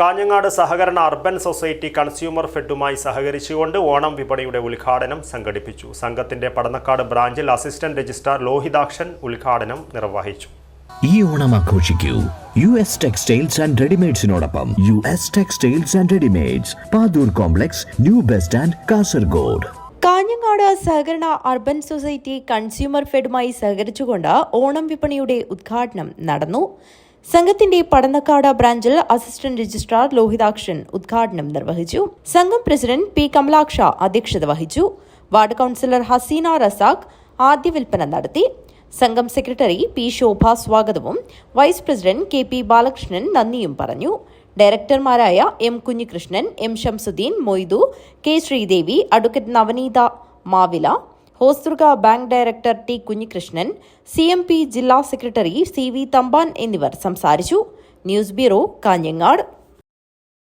കാഞ്ഞങ്ങാട് സഹകരണ urban society consumer ഫെഡുമായി സഹകരിച്ചുകൊണ്ട് ഓണം വിപണിയുടെ ഉദ്ഘാടനം സംഘടിപ്പിച്ചു. സംഘത്തിന്റെ പടന്നക്കാട് ബ്രാഞ്ചിൽ അസിസ്റ്റന്റ് രജിസ്ട്രാർ ലോഹിതാക്ഷൻ ഉദ്ഘാടനം നിർവഹിച്ചു. ഈ ഓണം ആഘോഷിക്കൂ. U S textiles and റെഡിമെയ്ഡ്സിനോടൊപ്പം U S textiles and readymades Pathur complex new best and Kasaragod. Kanhangad സഹകരണ അർബൻ സൊസൈറ്റി കൺസ്യൂമർ ഫെഡുമായി സഹകരിച്ചുകൊണ്ട് ഓണം വിപണിയുടെ ഉദ്ഘാടനം നടന്നു. സംഘത്തിന്റെ പടന്നക്കാട് ബ്രാഞ്ചിൽ അസിസ്റ്റന്റ് രജിസ്ട്രാർ ലോഹിതാക്ഷൻ ഉദ്ഘാടനം നിർവഹിച്ചു. സംഘം പ്രസിഡന്റ് പി കമലാക്ഷ അധ്യക്ഷത വഹിച്ചു. വാർഡ് കൗൺസിലർ ഹസീന റസാഖ് ആദ്യ വിൽപ്പന നടത്തി. സംഘം സെക്രട്ടറി പി ശോഭ സ്വാഗതവും vice president K P Balakrishnan നന്ദിയും പറഞ്ഞു. ഡയറക്ടർമാരായ M Kunhikrishnan M Shamsuddin Moidu K Sreedevi advocate Navaneetha Mavila Hosdurg bank director T Kunhikrishnan C M P ജില്ലാ സെക്രട്ടറി സി വി തമ്പാൻ എന്നിവർ സംസാരിച്ചു. News bureau Kanhangad.